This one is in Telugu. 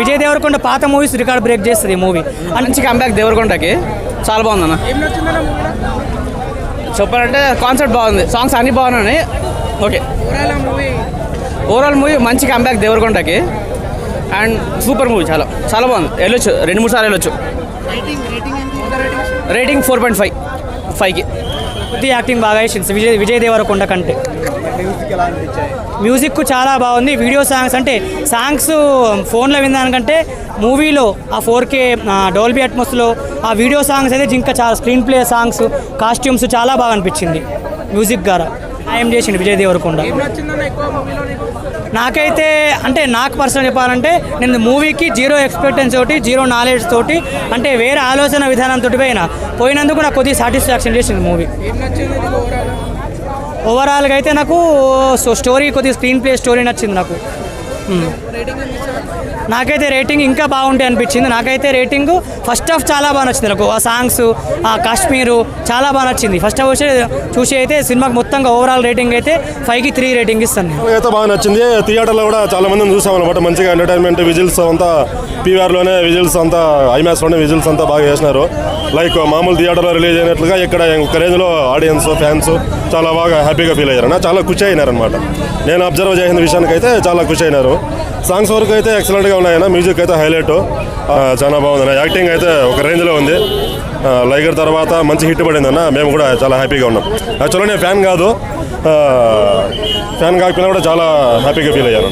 విజయ్ దేవరకొండ పాత మూవీస్ రికార్డ్ బ్రేక్ చేస్తుంది ఈ మూవీ. మంచి కంబ్యాక్ దేవరకొండకి. చాలా బాగుందన్న. చెప్పాలంటే కాన్సెప్ట్ బాగుంది. సాంగ్స్ అన్నీ బాగున్నాయి. ఓకే ఓవరాల్ మూవీ మంచి కంబ్యాక్ దేవరకొండకి. అండ్ సూపర్ మూవీ చాలా. చాలా బాగుంది. వెళ్ళొచ్చు. రెండు మూడు సార్లు వెళ్ళొచ్చు. రేటింగ్ ఫోర్ పాయింట్ ఫైవ్ ఫైవ్కి శృతి యాక్టింగ్ బాగా వేసింది విజయ్ విజయ్ దేవరకొండ కంటే. మ్యూజిక్ చాలా బాగుంది. వీడియో సాంగ్స్ అంటే సాంగ్స్ ఫోన్లో వినడానికంటే మూవీలో ఆ ఫోర్ కే డోల్బీ అట్మోస్లో ఆ వీడియో సాంగ్స్ అయితే ఇంకా చాలా స్క్రీన్ ప్లే సాంగ్స్ కాస్ట్యూమ్స్ చాలా బాగా అనిపించింది. మ్యూజిక్ ద్వారా. ఏం చేసిండు విజయ్ దేవరకొండ? నాకైతే అంటే నాకు పర్సనల్ చెప్పాలంటే నేను మూవీకి జీరో ఎక్స్పెక్టెన్స్ తోటి జీరో నాలెడ్జ్ తోటి అంటే వేరే ఆలోచన విధానంతో పోయినా. పోయినందుకు నాకు కొద్దిగా సాటిస్ఫాక్షన్ చేసింది మూవీ. ఓవరాల్గా అయితే నాకు సో స్టోరీ కొద్దిగా స్క్రీన్ ప్లే స్టోరీ నచ్చింది నాకు. నాకైతే రేటింగ్ ఇంకా బాగుంటాయి అనిపించింది. నాకైతే రేటింగ్ ఫస్ట్ హాఫ్ చాలా బాగా నచ్చింది నాకు. ఆ సాంగ్స్ ఆ కాశ్మీరు చాలా బాగా నచ్చింది. ఫస్ట్ హాఫ్ వచ్చి చూసి అయితే సినిమాకి మొత్తంగా ఓవరాల్ రేటింగ్ అయితే ఫైవ్కి త్రీ రేటింగ్ ఇస్తాను అయితే బాగా నచ్చింది. థియేటర్లో కూడా చాలా మందిని చూసాం అనమాట మంచిగా ఎంటర్టైన్మెంట్ విజిల్స్ అంతా పీవీఆర్లోనే విజిల్స్ అంతా ఐమాక్స్లోనే విజిల్స్ అంతా బాగా చేసినారు. లైక్ మామూలు థియేటర్లో రిలీజ్ అయినట్లుగా ఇక్కడ ఒక రేంజ్లో ఆడియన్స్ ఫ్యాన్స్ చాలా బాగా హ్యాపీగా ఫీల్ అయ్యారు చాలా ఖుషి అయినారనమాట నేను అబ్జర్వ్ చేసిన విషయానికి అయితే చాలా ఖుషి అయినారు. సాంగ్స్ వరకు అయితే ఎక్సలెంట్గా ఉన్నాయన్న మ్యూజిక్ అయితే హైలైట్ చాలా బాగుంది యాక్టింగ్ అయితే ఒక రేంజ్లో ఉంది. లైగర్ తర్వాత మంచి హిట్ పడిందన్న మేము కూడా చాలా హ్యాపీగా ఉన్నాం. యాక్చువల్గా నేను ఫ్యాన్ కాదు. ఫ్యాన్ కాకపోయినా కూడా చాలా హ్యాపీగా ఫీల్ అయ్యాను